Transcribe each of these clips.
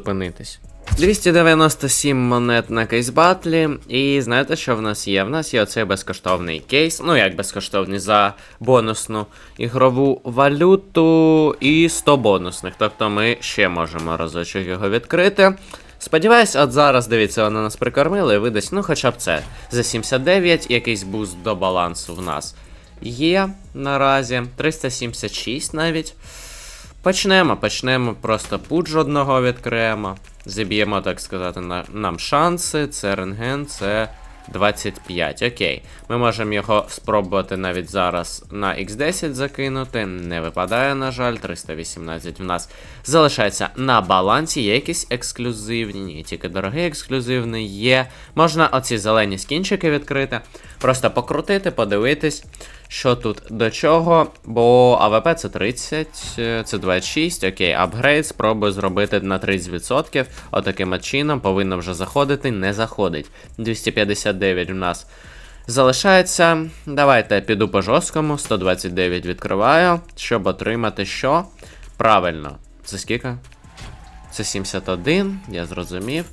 зупинитись. 297 монет на кейс-батлі. І знаєте, що в нас є? В нас є оцей безкоштовний кейс. Ну як безкоштовний за бонусну ігрову валюту і 100 бонусних. Тобто ми ще можемо разочок його відкрити. Сподіваюсь, от зараз, дивіться, вона нас прикормила і видасть, ну хоча б це. За 79 якийсь буст до балансу в нас є наразі. 376 навіть. Почнемо, почнемо просто пудж одного відкриємо. Зіб'ємо, так сказати, на, нам шанси. Це рентген, це 25. Окей. Ми можемо його спробувати навіть зараз на X10 закинути. Не випадає, на жаль, 318 в нас залишається на балансі. Є якісь ексклюзивні, ні, тільки дорогий ексклюзивний є. Можна оці зелені скінчики відкрити, просто покрутити, подивитись. Що тут до чого? Бо АВП це 30, е, це 26, окей, апгрейд спробую зробити на 30%. Отаким от чином повинно вже заходити, не заходить. 259 у нас залишається. Давайте піду по жорсткому, 129 відкриваю, щоб отримати що? Правильно. Це скільки? Це 71, я зрозумів.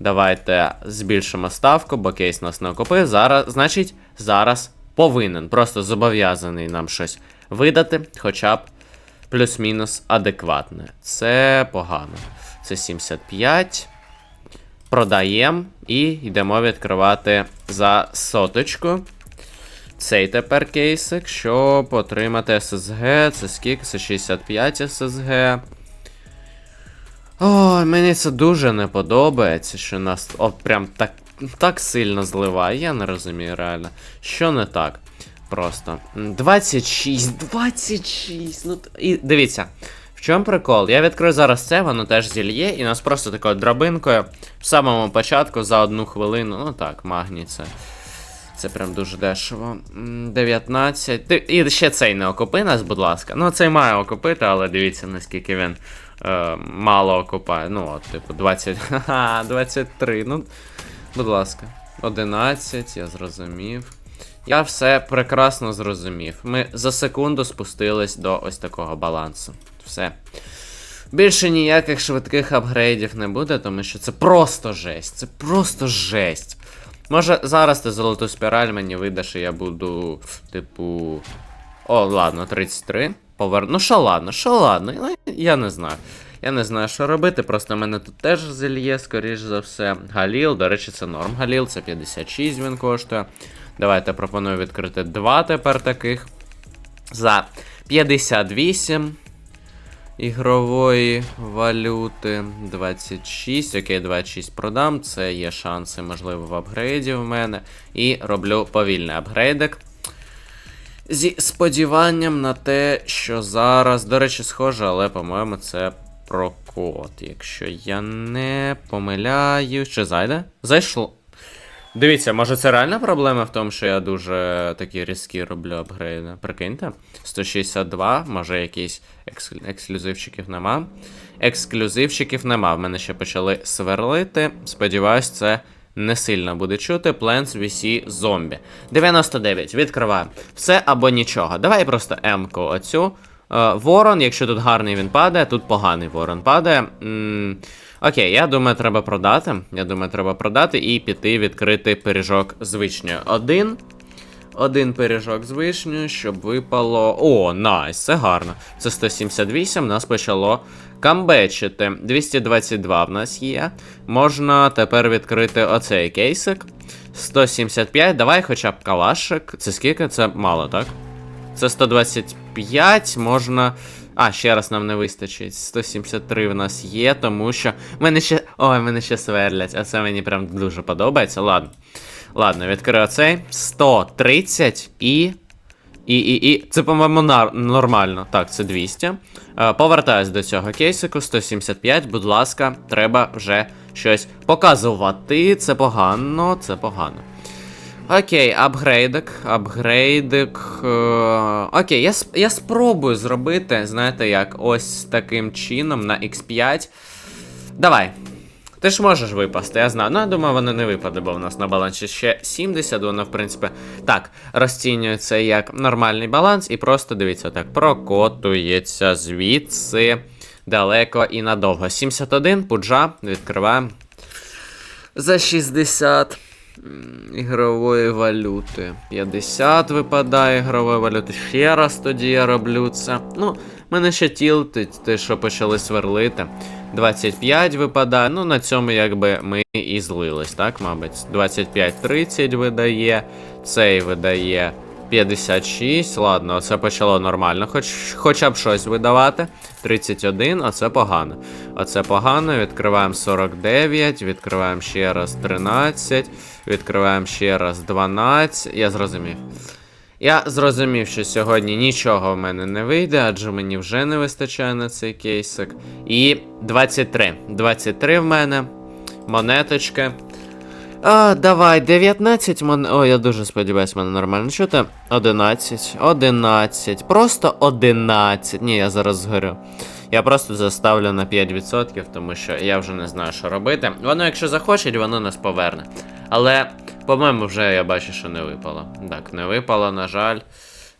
Давайте збільшимо ставку, бо кейс нас не окупив. Зараз, значить, зараз повинен, просто зобов'язаний нам щось видати, хоча б плюс-мінус адекватне. Це погано. Це 75. Продаємо і йдемо відкривати за соточку. Цей тепер кейсик, щоб отримати SSG. Це скільки? Це 65 SSG. Ой, мені це дуже не подобається, що у нас от прям так, так сильно зливає. Я не розумію реально. Що не так? Просто. 26, 26. Ну, і дивіться, в чому прикол? Я відкрию зараз це, воно теж зільє, і нас просто такою драбинкою в самому початку за одну хвилину. Ну так, магній це. Це прям дуже дешево. 19. І ще цей не окупи нас, будь ласка. Ну, цей має окупити, але дивіться, наскільки він е, мало окупає. Ну, от, типу, 20. Ха, 23. Ну, будь ласка. 11, я зрозумів. Я все прекрасно зрозумів. Ми за секунду спустились до ось такого балансу. Все. Більше ніяких швидких апгрейдів не буде, тому що це просто жесть. Це просто жесть. Може, зараз ти золоту спіраль мені видаш, і я буду, типу. О, ладно, 33. Повер... Ну, що ладно, що ладно, я не знаю. Я не знаю, що робити, просто мене тут теж зельє, скоріш за все. Галіл, до речі, це норм Галіл, це 56 він коштує. Давайте пропоную відкрити два тепер таких. За 58 ігрової валюти. 26. Окей, 26 продам. Це є шанси, можливо, в апгрейді в мене. І роблю повільний апгрейдик. Зі сподіванням на те, що зараз, до речі, схоже, але, по-моєму, це прокод. Якщо я не помиляю. Чи зайде? Зайшло. Дивіться, може це реальна проблема в тому, що я дуже такі різкі роблю апгрейди. Прикиньте. 162, може якісь екс- ексклюзивчиків нема. Ексклюзивчиків нема. В мене ще почали сверлити. Сподіваюсь, це не сильно буде чути. Plants VC Zombie. 99. Відкриваємо. Все або нічого. Давай просто М-ку оцю. Е, Ворон, якщо тут гарний він падає, тут поганий ворон падає. М, Окей, я думаю, треба продати. Я думаю, треба продати і піти відкрити пиріжок з вишнею. Один. Один пиріжок з вишнею, щоб випало. О, найс, це гарно. Це 178, нас почало камбечити. 222 в нас є. Можна тепер відкрити оцей кейсик. 175, давай хоча б калашик. Це скільки? Це мало, так? Це 125, можна. А, ще раз нам не вистачить. 173 в нас є, тому що. Мене ще. Ой, мене ще сверлять. А це мені прям дуже подобається. Ладно. Ладно, відкрию цей. 130 і. І, і, і це, по-моєму, нар- нормально. Так, це 200. Е, повертаюсь до цього кейсику. 175, будь ласка, треба вже щось показувати. Це погано, це погано. Окей, апгрейдик, апгрейдик. Е, окей, я, я спробую зробити, знаєте як, ось таким чином на X5. Давай. Ти ж можеш випасти, я знаю. Ну, я думаю, воно не випаде, бо в нас на балансі ще 70, воно, в принципі, так, розцінюється як нормальний баланс, і просто дивіться, так, прокотується звідси далеко і надовго. 71, пуджа, відкриваємо. За 60 м, ігрової валюти. 50 випадає ігрової валюти. Ще раз тоді я роблю це. Ну, мене ще тілтить, те, що почали сверлити. 25 випадає. Ну, на цьому якби ми і злились, так, мабуть. 25-30 видає, цей видає 56. Ладно, це почало нормально, хоч, хоча б щось видавати. 31, оце погано. Оце погано. Відкриваємо 49, відкриваємо ще раз 13, відкриваємо ще раз 12. Я зрозумів. Я зрозумів, що сьогодні нічого в мене не вийде, адже мені вже не вистачає на цей кейсик. І 23. 23 в мене. Монеточки. А, давай, 19 мон... О, я дуже сподіваюся, мене нормально. Що ти? 11. 11. Просто 11. Ні, я зараз згорю. Я просто заставлю на 5%, тому що я вже не знаю, що робити. Воно, якщо захоче, воно нас поверне. Але, по-моєму, вже я бачу, що не випало. Так, не випало, на жаль.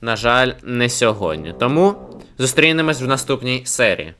На жаль, не сьогодні. Тому зустрінемось в наступній серії.